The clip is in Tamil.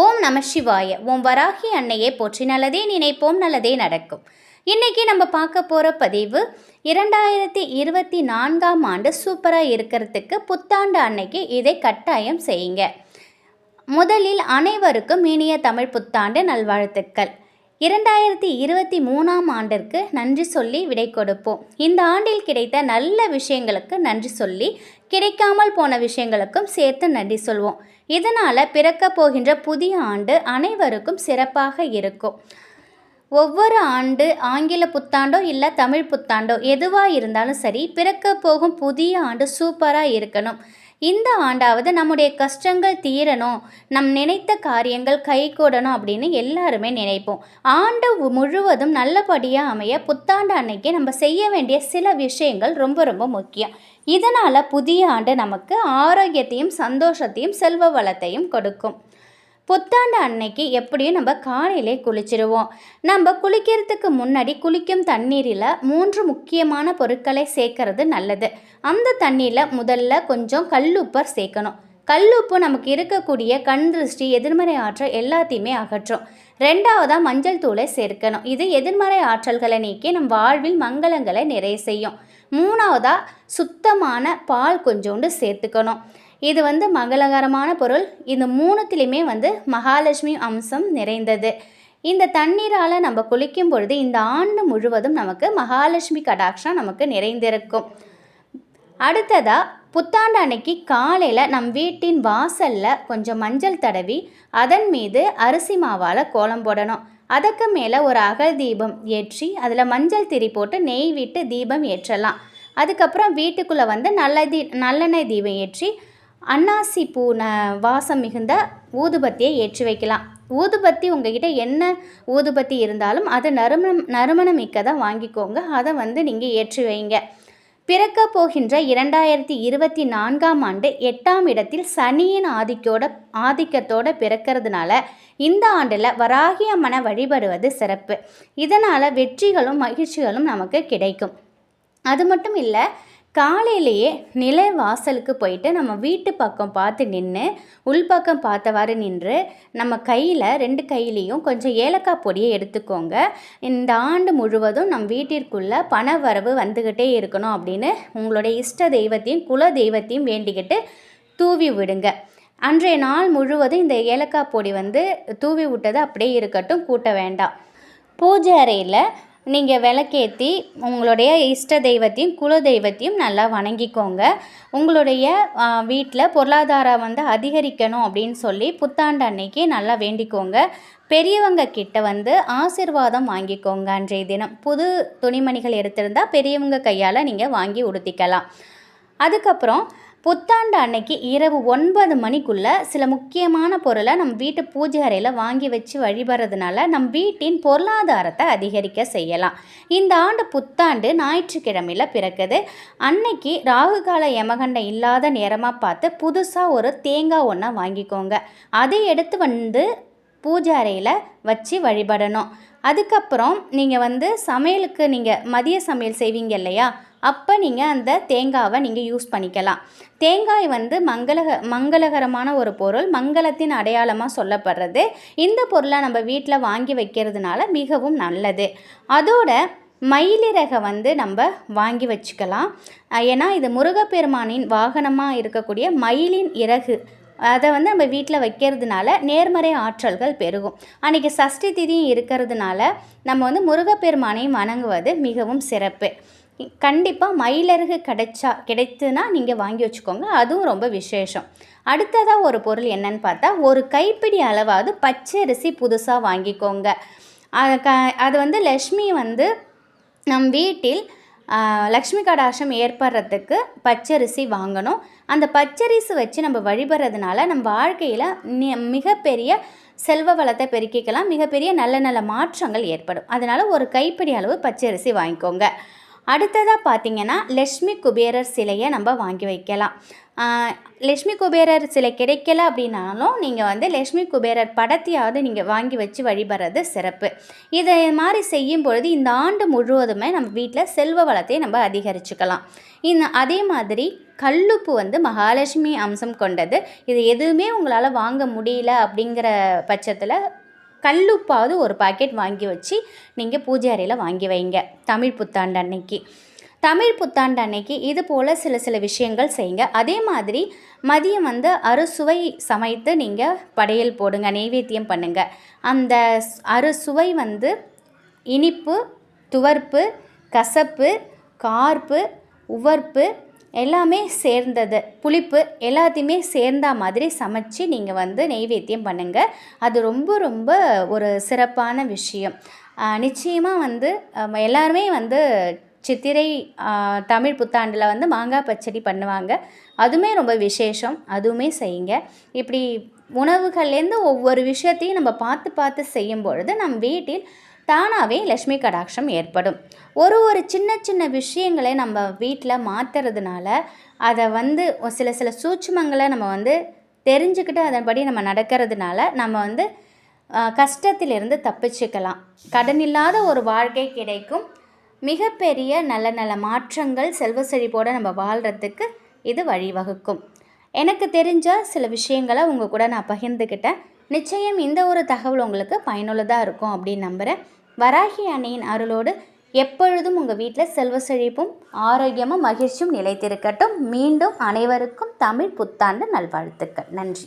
ஓம் நம சிவாய. ஓம் வராகி அன்னையே போற்றி நல்லதே நினைப்போம் நல்லதே நடக்கும். இன்னைக்கு நம்ம பார்க்க போகிற பதிவு இரண்டாயிரத்தி இருபத்தி நான்காம் ஆண்டு சூப்பராக இருக்கிறதுக்கு புத்தாண்டு அன்னைக்கு இதை கட்டாயம் செய்யுங்க. முதலில் அனைவருக்கும் இனிய தமிழ் புத்தாண்டு நல்வாழ்த்துக்கள். இரண்டாயிரத்தி இருபத்தி மூணாம் ஆண்டிற்கு நன்றி சொல்லி விடை கொடுப்போம். இந்த ஆண்டில் கிடைத்த நல்ல விஷயங்களுக்கு நன்றி சொல்லி கிடைக்காமல் போன விஷயங்களுக்கும் சேர்த்து நன்றி சொல்வோம். இதனால் பிறக்க போகின்ற புதிய ஆண்டு அனைவருக்கும் சிறப்பாக இருக்கும். ஒவ்வொரு ஆண்டு ஆங்கில புத்தாண்டோ இல்லை தமிழ் புத்தாண்டோ எதுவாக இருந்தாலும் சரி பிறக்க போகும் புதிய ஆண்டு சூப்பராக இருக்கணும். இந்த ஆண்டாவது நம்முடைய கஷ்டங்கள் தீரணும் நம் நினைத்த காரியங்கள் கைகூடணும் அப்படின்னு எல்லாருமே நினைப்போம். ஆண்டு முழுவதும் நல்லபடியாக அமைய புத்தாண்டு அன்னைக்கு நம்ம செய்ய வேண்டிய சில விஷயங்கள் ரொம்ப ரொம்ப முக்கியம். இதனால் புதிய ஆண்டு நமக்கு ஆரோக்கியத்தையும் சந்தோஷத்தையும் செல்வ வளத்தையும் கொடுக்கும். புத்தாண்டு அன்னைக்கு எப்படியும் நம்ம காலையிலே குளிச்சிடுவோம் நம்ம குளிக்கிறதுக்கு முன்னாடி குளிக்கும் தண்ணீரில் மூன்று முக்கியமான பொருட்களை சேர்க்கறது நல்லது. அந்த தண்ணீரில் முதல்ல கொஞ்சம் கல்லுப்பர் சேர்க்கணும். கல்லுப்பு நமக்கு இருக்கக்கூடிய கண் திருஷ்டி எதிர்மறை ஆற்றல் எல்லாத்தையுமே அகற்றும். ரெண்டாவதாக மஞ்சள் தூளை சேர்க்கணும். இது எதிர்மறை ஆற்றல்களை நீக்கி நம் வாழ்வில் மங்களங்களை நிறைய செய்யும். மூணாவதாக சுத்தமான பால் கொஞ்சோண்டு சேர்த்துக்கணும். இது வந்து மங்களகரமான பொருள். இந்த மூணுத்திலையுமே வந்து மகாலட்சுமி அம்சம் நிறைந்தது. இந்த தண்ணீரால் நம்ம குளிக்கும் பொழுது இந்த ஆண்டு முழுவதும் நமக்கு மகாலட்சுமி கடாட்சம் நமக்கு நிறைந்திருக்கும். அடுத்ததாக புத்தாண்டு அன்னைக்கு காலையில் நம் வீட்டின் வாசலில் கொஞ்சம் மஞ்சள் தடவி அதன் மீது அரிசி மாவால் கோலம் போடணும். அதுக்கு மேலே ஒரு அகல் தீபம் ஏற்றி அதில் மஞ்சள் திரி போட்டு நெய் விட்டு தீபம் ஏற்றலாம். அதுக்கப்புறம் வீட்டுக்குள்ளே வந்து நல்ல தீ நல்லெண்ணெய் தீபம் ஏற்றி அன்னாசி பூ ந வாசம் மிகுந்த ஊதுபத்தியை ஏற்றி வைக்கலாம். ஊதுபத்தி உங்ககிட்ட என்ன ஊதுபத்தி இருந்தாலும் அது நறுமணம் நறுமணம் மிக்கதாக வாங்கிக்கோங்க. அதை வந்து நீங்கள் ஏற்றி வைங்க. பிறக்க போகின்ற இரண்டாயிரத்தி இருபத்தி நான்காம் ஆண்டு எட்டாம் இடத்தில் சனியின் ஆதிக்கோட ஆதிக்கத்தோட பிறக்கிறதுனால இந்த ஆண்டில் வராகி அம்மனை வழிபடுவது சிறப்பு. இதனால் வெற்றிகளும் மகிழ்ச்சிகளும் நமக்கு கிடைக்கும். அது மட்டும் இல்லை காலையிலேயே நில வாசலுக்கு போயிட்டு நம்ம வீட்டு பக்கம் பார்த்து நின்று உள்பக்கம் பார்த்தவாறு நின்று நம்ம கையில் ரெண்டு கையிலையும் கொஞ்சம் ஏலக்காய் பொடியை எடுத்துக்கோங்க. இந்த ஆண்டு முழுவதும் நம் வீட்டிற்குள்ளே பண வரவு வந்துக்கிட்டே இருக்கணும் அப்படின்னு உங்களுடைய இஷ்ட தெய்வத்தையும் குல தெய்வத்தையும் வேண்டிக்கிட்டு தூவி விடுங்க. அன்றைய நாள் முழுவதும் இந்த ஏலக்காய் பொடி வந்து தூவி விட்டது அப்படியே இருக்கட்டும் கூட்ட வேண்டாம். பூஜை அறையில் நீங்கள் விளக்கேற்றி உங்களுடைய இஷ்ட தெய்வத்தையும் குல தெய்வத்தையும் நல்லா வணங்கிக்கோங்க. உங்களுடைய வீட்டில் பொருளாதாரம் வந்து அதிகரிக்கணும் அப்படின்னு சொல்லி புத்தாண்டு அன்னைக்கு நல்லா வேண்டிக்கோங்க. பெரியவங்க கிட்ட வந்து ஆசிர்வாதம் வாங்கிக்கோங்க அன்றைய தினம். புது துணிமணிகள் எடுத்திருந்தால் பெரியவங்க கையால் நீங்கள் வாங்கி உடுத்திக்கலாம். அதுக்கப்புறம் புத்தாண்டு அன்னைக்கு இரவு ஒன்பது மணிக்குள்ளே சில முக்கியமான பொருளை நம்ம வீட்டு பூஜை அறையில் வாங்கி வச்சு வழிபடுறதுனால நம் வீட்டின் பொருளாதாரத்தை அதிகரிக்க செய்யலாம். இந்த ஆண்டு புத்தாண்டு ஞாயிற்றுக்கிழமையில் பிறக்குது. அன்னைக்கு ராகுகால யமகண்டம் இல்லாத நேரமாக பார்த்து புதுசாக ஒரு தேங்காய் ஒன்றை வாங்கிக்கோங்க. அதை எடுத்து வந்து பூஜை அறையில் வச்சு வழிபடணும். அதுக்கப்புறம் நீங்கள் வந்து சமையலுக்கு நீங்கள் மதிய சமையல் செய்வீங்க இல்லையா? அப்போ நீங்கள் அந்த தேங்காவை நீங்கள் யூஸ் பண்ணிக்கலாம். தேங்காய் வந்து மங்களக மங்களகரமான ஒரு பொருள். மங்களத்தின் அடையாளமாக சொல்லப்படுறது. இந்த பொருளை நம்ம வீட்டில் வாங்கி வைக்கிறதுனால மிகவும் நல்லது. அதோட மயிலிறகை வந்து நம்ம வாங்கி வச்சுக்கலாம். ஏன்னா இது முருகப்பெருமானின் வாகனமாக இருக்கக்கூடிய மயிலின் இறகு. அதை வந்து நம்ம வீட்டில் வைக்கிறதுனால நேர்மறை ஆற்றல்கள் பெருகும். அன்றைக்கி சஷ்டி திதியும் இருக்கிறதுனால நம்ம வந்து முருகப்பெருமானையும் வணங்குவது மிகவும் சிறப்பு. கண்டிப்பாக மயிலருகு கிடைச்சா கிடைத்துனா நீங்கள் வாங்கி வச்சுக்கோங்க. அதுவும் ரொம்ப விசேஷம். அடுத்ததாக ஒரு பொருள் என்னன்னு பார்த்தா ஒரு கைப்பிடி அளவாவது பச்சரிசி புதுசாக வாங்கிக்கோங்க. அது க அது வந்து லக்ஷ்மி வந்து நம் வீட்டில் லக்ஷ்மி கடாசம் ஏற்படுறதுக்கு பச்சரிசி வாங்கணும். அந்த பச்சரிசி வச்சு நம்ம வழிபடுறதுனால நம்ம வாழ்க்கையில் மிகப்பெரிய செல்வ வளத்தை பெருக்கிக்கலாம். மிகப்பெரிய நல்ல நல்ல மாற்றங்கள் ஏற்படும். அதனால் ஒரு கைப்பிடி அளவு பச்சரிசி வாங்கிக்கோங்க. அடுத்ததாக பார்த்தீங்கன்னா லக்ஷ்மி குபேரர் சிலையை நம்ம வாங்கி வைக்கலாம். லக்ஷ்மி குபேரர் சிலை கிடைக்கல அப்படின்னாலும் நீங்கள் வந்து லக்ஷ்மி குபேரர் படத்தையாவது நீங்கள் வாங்கி வச்சு வழிபடுறது சிறப்பு. இதை மாதிரி செய்யும் பொழுது இந்த ஆண்டு முழுவதுமே நம்ம வீட்டில் செல்வ வளத்தை நம்ம அதிகரிச்சுக்கலாம். இந்த அதே மாதிரி கல்லுப்பு வந்து மகாலட்சுமி அம்சம் கொண்டது. இது எதுவுமே உங்களால் வாங்க முடியல அப்படிங்கிற பட்சத்தில் கல்லுப்பாவது ஒரு பாக்கெட் வாங்கி வச்சு நீங்கள் பூஜை அறையில் வாங்கி வைங்க. தமிழ் புத்தாண்டு அன்னைக்கு. தமிழ் புத்தாண்டு அன்னைக்கு இது போல் சில சில விஷயங்கள் செய்யுங்க. அதே மாதிரி மதியம் வந்து அறுசுவை சமைத்து நீங்கள் படையல் போடுங்க நெய்வேத்தியம் பண்ணுங்கள் அந்த அறுசுவை வந்து இனிப்பு துவர்ப்பு கசப்பு கார்ப்பு உவர்ப்பு எல்லாமே சேர்ந்தது. புளிப்பு எல்லாத்தையுமே சேர்ந்தா மாதிரி சமைச்சு நீங்கள் வந்து நெய்வேத்தியம் பண்ணுங்கள் அது ரொம்ப ரொம்ப ஒரு சிறப்பான விஷயம். நிச்சயமாக வந்து எல்லாருமே வந்து சித்திரை தமிழ் புத்தாண்டில் வந்து மாங்காய் பச்சடி பண்ணுவாங்க. அதுவுமே ரொம்ப விசேஷம். அதுவுமே செய்யுங்க. இப்படி உணவுகள்லேருந்து ஒவ்வொரு விஷயத்தையும் நம்ம பார்த்து பார்த்து செய்யும் பொழுது நம் வீட்டில் தானாகவே லக்ஷ்மி கடாட்சம் ஏற்படும். ஒரு ஒரு சின்ன சின்ன விஷயங்களை நம்ம வீட்டில் மாற்றுறதுனால அதை வந்து சில சில சூட்சுமங்களை நம்ம வந்து தெரிஞ்சுக்கிட்டு அதன்படி நம்ம நடக்கிறதுனால நம்ம வந்து கஷ்டத்திலிருந்து தப்பிச்சுக்கலாம். கடன் இல்லாத ஒரு வாழ்க்கை கிடைக்கும். மிகப்பெரிய நல்ல நல்ல மாற்றங்கள் செல்வ செழிப்போடு நம்ம வாழ்கிறதுக்கு இது வழிவகுக்கும். எனக்கு தெரிஞ்ச சில விஷயங்களை உங்கள் கூட நான் பகிர்ந்துக்கிட்டேன் நிச்சயம் இந்த ஒரு தகவல் உங்களுக்கு பயனுள்ளதாக இருக்கும் அப்படின்னு நம்புகிறேன் வராகி அன்னையின் அருளோடு எப்பொழுதும் உங்கள் வீட்டில் செல்வ செழிப்பும் ஆரோக்கியமும் மகிழ்ச்சியும் நிலைத்திருக்கட்டும். மீண்டும் அனைவருக்கும் தமிழ் புத்தாண்டு நல்வாழ்த்துக்கள். நன்றி.